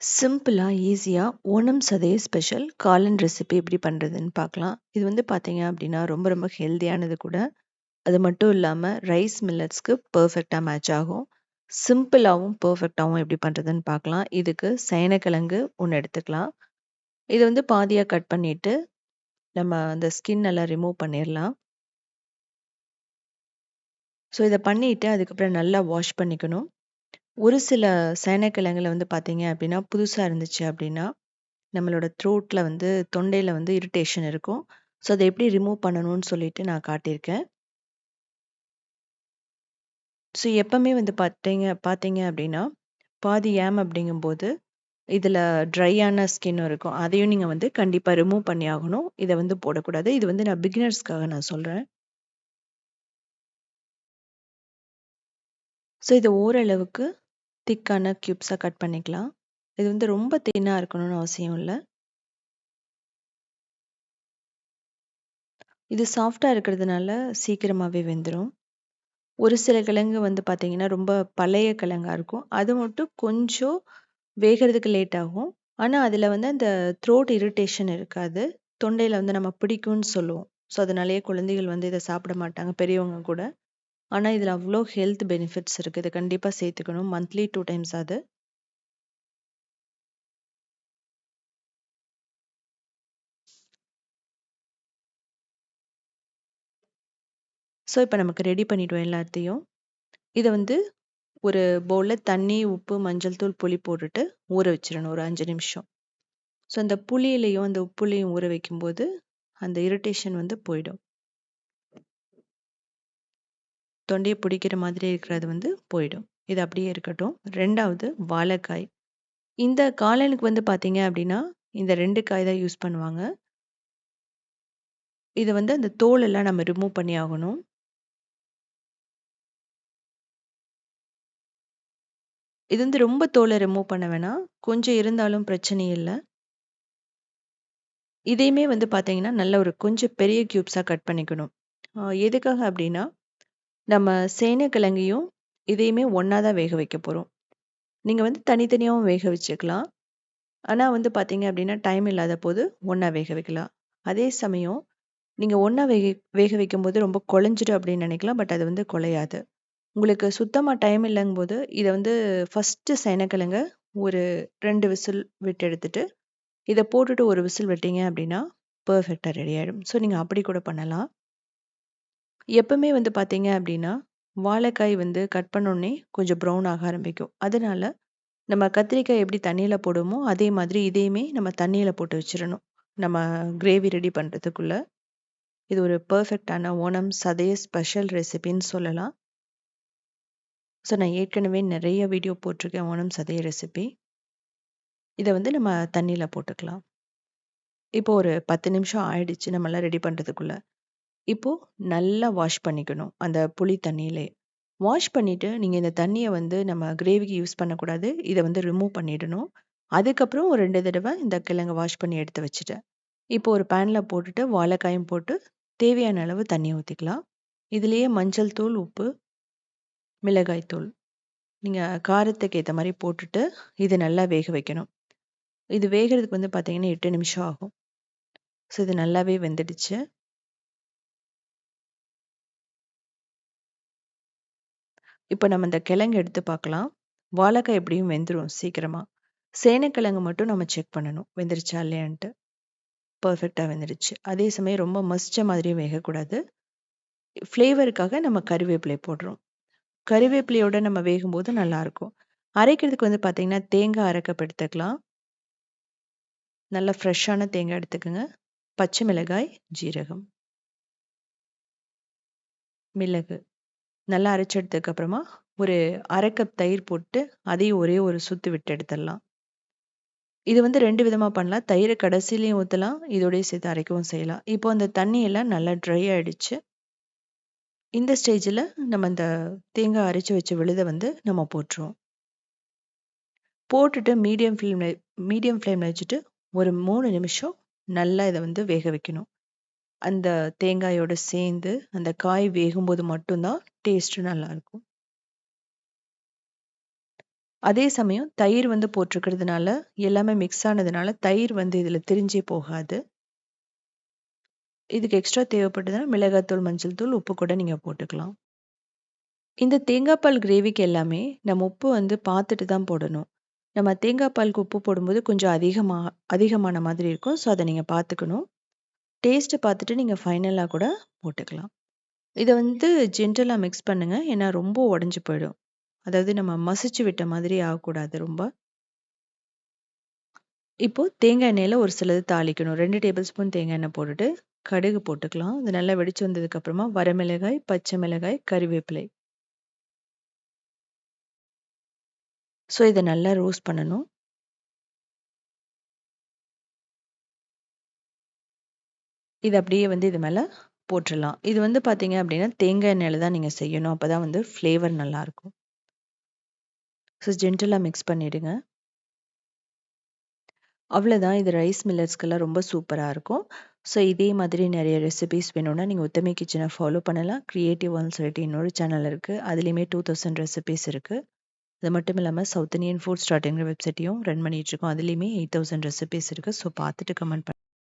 சிம்பிளாக ஈஸியாக ஓணம் சதய ஸ்பெஷல் காளான் ரெசிபி எப்படி பண்ணுறதுன்னு பார்க்கலாம். இது வந்து பார்த்தீங்க அப்படின்னா, ரொம்ப ரொம்ப ஹெல்த்தியானது கூட. அது மட்டும் இல்லாமல் ரைஸ் மில்லட்ஸ்க்கு பர்ஃபெக்டாக மேட்ச் ஆகும். சிம்பிளாகவும் பர்ஃபெக்டாகவும் எப்படி பண்ணுறதுன்னு பார்க்கலாம். இதுக்கு சைனக்கிழங்கு ஒன்று எடுத்துக்கலாம். இதை வந்து பாதியாக கட் பண்ணிவிட்டு நம்ம அந்த ஸ்கின் எல்லாம் ரிமூவ் பண்ணிடலாம் ஸோ இதை பண்ணிவிட்டு அதுக்கப்புறம் நல்லா வாஷ் பண்ணிக்கணும். ஒரு சில சேனக்கிழங்குல வந்து பார்த்தீங்க அப்படின்னா, புதுசா இருந்துச்சு அப்படின்னா, நம்மளோட த்ரோட்ல வந்து தொண்டையில வந்து இரிட்டேஷன் இருக்கும். ஸோ அத எப்படி ரிமூவ் பண்ணணும்னு சொல்லிட்டு நான் காட்டியிருக்கேன். ஸோ எப்பவுமே வந்து பார்த்தீங்க பார்த்தீங்க அப்படின்னா, பாதி யாம் அப்படிங்கும்போது, இதுல ட்ரையான ஸ்கின்னும் இருக்கும். அதையும் நீங்க வந்து கண்டிப்பா ரிமூவ் பண்ணி ஆகணும். இத வந்து போடக்கூடாது. இது வந்து நான் பிகினர்ஸ்க்காக நான் சொல்றேன். ஸோ இத ஓரளவுக்கு திக்கான கியூப்ஸா கட் பண்ணிக்கலாம். இது வந்து ரொம்ப தின்னா இருக்கணும்னு அவசியம் இல்ல. இது சாஃப்ட்டா இருக்கிறதுனால சீக்கிரமாவே வெந்துரும். ஒரு சில கிழங்கு வந்து பார்த்தீங்கன்னா, ரொம்ப பழைய கிழங்கா இருக்கும். அது மட்டும் கொஞ்சம் வேகறதுக்கு லேட் ஆகும். ஆனா, அதுல வந்து அந்த த்ரோட் இரிட்டேஷன் இருக்காது. தொண்டையில வந்து நம்ம பிடிக்கும்னு சொல்லுவோம். ஸோ அதனாலேயே குழந்தைகள் வந்து இத சாப்பிட மாட்டாங்க, பெரியவங்க கூட. ஆனால் இதில் அவ்வளோ ஹெல்த் பெனிஃபிட்ஸ் இருக்குது இது கண்டிப்பாக சேர்த்துக்கணும். மந்த்லி டூ டைம்ஸ் அது ஸோ இப்போ நமக்கு ரெடி பண்ணிவிடுவோம் எல்லாத்தையும். இதை வந்து ஒரு பவுலில் தண்ணி, உப்பு, மஞ்சள் தூள், புளி போட்டுட்டு ஊற வச்சிடணும் ஒரு அஞ்சு நிமிஷம். ஸோ அந்த புளியிலையும் அந்த உப்புலையும் ஊற வைக்கும்போது, அந்த இரிட்டேஷன் வந்து போயிடும். தொண்டையை பிடிக்கிற மாதிரி இருக்கிறது வந்து போயிடும். இது அப்படியே இருக்கட்டும். ரெண்டாவது வாழைக்காய். இந்த காலனுக்கு வந்து பார்த்தீங்க அப்படின்னா, இந்த ரெண்டு காய் தான் யூஸ் பண்ணுவாங்க. இது வந்து அந்த தோல் எல்லாம் நம்ம ரிமூவ் பண்ணி ஆகணும். இது வந்து ரொம்ப தோலை ரிமூவ் பண்ண வேணாம். கொஞ்சம் இருந்தாலும் பிரச்சனை இல்லை இதையுமே வந்து பார்த்தீங்கன்னா, நல்ல ஒரு கொஞ்சம் பெரிய க்யூப்ஸாக கட் பண்ணிக்கணும். எதுக்காக அப்படின்னா, நம்ம சேனைக்கிழங்கையும் இதையுமே ஒன்றா தான் வேக வைக்க போகிறோம் நீங்கள் வந்து தனித்தனியாகவும் வேக வச்சுக்கலாம். ஆனால் வந்து பார்த்தீங்க அப்படின்னா, டைம் இல்லாத போது ஒன்றா வேக வைக்கலாம். அதே சமயம் நீங்கள் ஒன்றா வேக வேக வைக்கும்போது ரொம்ப குழஞ்சிடும் அப்படின்னு நினைக்கலாம். பட் அது வந்து குலையாது உங்களுக்கு சுத்தமாக டைம் இல்லங்கும்போது, இதை வந்து ஃபர்ஸ்ட்டு சேனக்கிழங்க ஒரு ரெண்டு விசில் விட்டு எடுத்துட்டு, இதை போட்டுட்டு ஒரு விசில் விட்டீங்க அப்படின்னா, பர்ஃபெக்டாக ரெடி ஆகிடும் ஸோ நீங்கள் அப்படி கூட பண்ணலாம். எப்பவுமே வந்து பார்த்தீங்க அப்படின்னா, வாழைக்காய் வந்து கட் பண்ணோனே கொஞ்சம் ப்ரௌன் ஆக ஆரம்பிக்கும். அதனால நம்ம கத்திரிக்காய் எப்படி தண்ணீல போடுவோமோ, அதே மாதிரி இதையுமே நம்ம தண்ணீல போட்டு வச்சிரணும். நம்ம கிரேவி ரெடி பண்றதுக்குள்ள. இது ஒரு பெர்ஃபெக்ட்டான ஓணம் சதய ஸ்பெஷல் ரெசிபின்னு சொல்லலாம். ஸோ நான் ஏற்கனவே நெறைய வீடியோ போட்டிருக்கேன் ஓணம் சதய ரெசிபி. இத வந்து நம்ம தண்ணீல போட்டுக்கலாம். இப்போ ஒரு 10 நிமிஷம் ஆயிடுச்சு நம்மலாம் ரெடி பண்றதுக்குள்ள. இப்போது நல்லா வாஷ் பண்ணிக்கணும். அந்த புளி தண்ணியிலே வாஷ் பண்ணிட்டு, நீங்கள் இந்த தண்ணியை வந்து நம்ம கிரேவிக்கு யூஸ் பண்ணக்கூடாது. இதை வந்து ரிமூவ் பண்ணிடணும். அதுக்கப்புறம் ஒரு ரெண்டு தடவை இந்த கிழங்கை வாஷ் பண்ணி எடுத்து வச்சுட்டேன். இப்போ ஒரு பேனில் போட்டுட்டு, வாழைக்காயும் போட்டு, தேவையான அளவு தண்ணி ஊற்றிக்கலாம் இதுலேயே மஞ்சள் தூள், உப்பு, மிளகாய் தூள். நீங்கள் காரத்துக்கு ஏற்ற மாதிரி போட்டுட்டு, இது நல்லா வேக வைக்கணும். இது வேகறதுக்கு வந்து பார்த்திங்கன்னா எட்டு நிமிஷம் ஆகும். ஸோ இது நல்லாவே வெந்துடுச்சு. இப்போ நம்ம இந்த கிழங்கு எடுத்து பார்க்கலாம். வாழைக்காய் எப்படியும் வெந்துடும் சீக்கிரமாக சேனைக்கிழங்கு மட்டும் நம்ம செக் பண்ணணும். வெந்துருச்சா இல்லையான்ட்டு. பர்ஃபெக்டாக வெந்துருச்சு. அதே சமயம் ரொம்ப மசிச்ச மாதிரியும் வேகக்கூடாது. ஃப்ளேவருக்காக நம்ம கறிவேப்பிலை போடுறோம். கறிவேப்பிலையோட நம்ம வேகும்போது நல்லாயிருக்கும் அரைக்கிறதுக்கு வந்து பார்த்தீங்கன்னா, தேங்காய் அரைக்கப்படுத்துக்கலாம் நல்லா எடுத்துக்கலாம். ஃப்ரெஷ்ஷான தேங்காய் எடுத்துக்கோங்க பச்சை மிளகாய், ஜீரகம். மிளகு. நல்லா அரைச்சு அப்புறமா, ஒரு அரை கப் தயிர் போட்டு, அதையும் ஒரே ஒரு சுத்து விட்டு எடுத்துடலாம். இது வந்து ரெண்டு விதமா பண்ணலாம். தயிரை கடைசிலையும் ஊத்தலாம். இதோடய சேர்த்து அரைக்கவும் செய்யலாம். இப்போ அந்த தண்ணியெல்லாம் நல்லா ட்ரை ஆயிடுச்சு. இந்த ஸ்டேஜில் நம்ம அந்த தேங்காய் அரைச்சி வச்ச விழுதை வந்து நம்ம போட்டுருவோம். போட்டுட்டு மீடியம் ஃப்ளேம்ல மீடியம் ஃப்ளேம்ல வச்சுட்டு, ஒரு மூணு நிமிஷம் நல்லா இதை வந்து வேக வைக்கணும். அந்த தேங்காயோடு சேர்ந்து, அந்த காய் வேகும்போது மட்டும்தான் டேஸ்ட்டு நல்லாயிருக்கும் அதே சமயம் தயிர் வந்து போட்டிருக்கிறதுனால எல்லாமே மிக்ஸ் ஆனதுனால தயிர் வந்து இதில் திரிஞ்சே போகாது. இதுக்கு எக்ஸ்ட்ரா தேவைப்பட்டதுன்னா மிளகாத்தூள் மஞ்சள் தூள் உப்பு கூட நீங்கள் போட்டுக்கலாம். இந்த தேங்காய் பால் கிரேவிக்கு எல்லாமே நம்ம உப்பு வந்து பார்த்துட்டு தான் போடணும். நம்ம தேங்காய்பாலுக்கு உப்பு போடும்போது கொஞ்சம் அதிகமாக அதிகமான மாதிரி இருக்கும். ஸோ அதை நீங்கள் பார்த்துக்கணும். டேஸ்ட்டு பார்த்துட்டு நீங்கள் ஃபைனலாக கூட போட்டுக்கலாம். இதை வந்து ஜென்டலாக மிக்ஸ் பண்ணுங்கள் ஏன்னா ரொம்ப உடஞ்சி போயிடும். அதாவது நம்ம மசிச்சு விட்ட மாதிரி ஆகக்கூடாது ரொம்ப. இப்போ தேங்காய் எண்ணெயில் ஒரு சிலது தாளிக்கணும். ரெண்டு டேபிள் ஸ்பூன் தேங்காய் எண்ணெய் போட்டுட்டு கடுகு போட்டுக்கலாம். அது நல்லா வெடிச்சு வந்ததுக்கு அப்புறமா வரமிளகாய் பச்சை மிளகாய் கறிவேப்பிலை. ஸோ இதை நல்லா ரோஸ்ட் பண்ணணும். இது அப்படியே வந்து இது மேலே போட்டுடலாம் இது வந்து பார்த்தீங்க அப்படின்னா தேங்காய் எண்ணெயில் தான் நீங்கள் செய்யணும். அப்போ தான் வந்து ஃப்ளேவர் நல்லாயிருக்கும். ஸோ ஜென்டலாக மிக்ஸ் பண்ணிவிடுங்க அவ்வளோதான் இது ரைஸ் மில்லட்ஸ்க்கெல்லாம் ரொம்ப சூப்பராக இருக்கும். ஸோ இதே மாதிரி நிறைய ரெசிபிஸ் வேணும்னா நீங்கள் உத்தமி கிச்சனை ஃபாலோ பண்ணலாம். க்ரியேட்டிவ் ஒன் சொல்லிட்டு இன்னொரு சேனல் இருக்குது அதுலேயுமே டூ தௌசண்ட் ரெசிபிஸ் இருக்குது அது மட்டும் இல்லாமல் சவுத் இந்தியன் ஃபுட் ஸ்டார்டிங்கிற வெப்சைட்டையும் ரன் பண்ணிகிட்ருக்கோம் அதுலேயுமே எயிட் தௌசண்ட் ரெசிபிஸ் இருக்குது ஸோ பார்த்துட்டு கமெண்ட் பண்ணி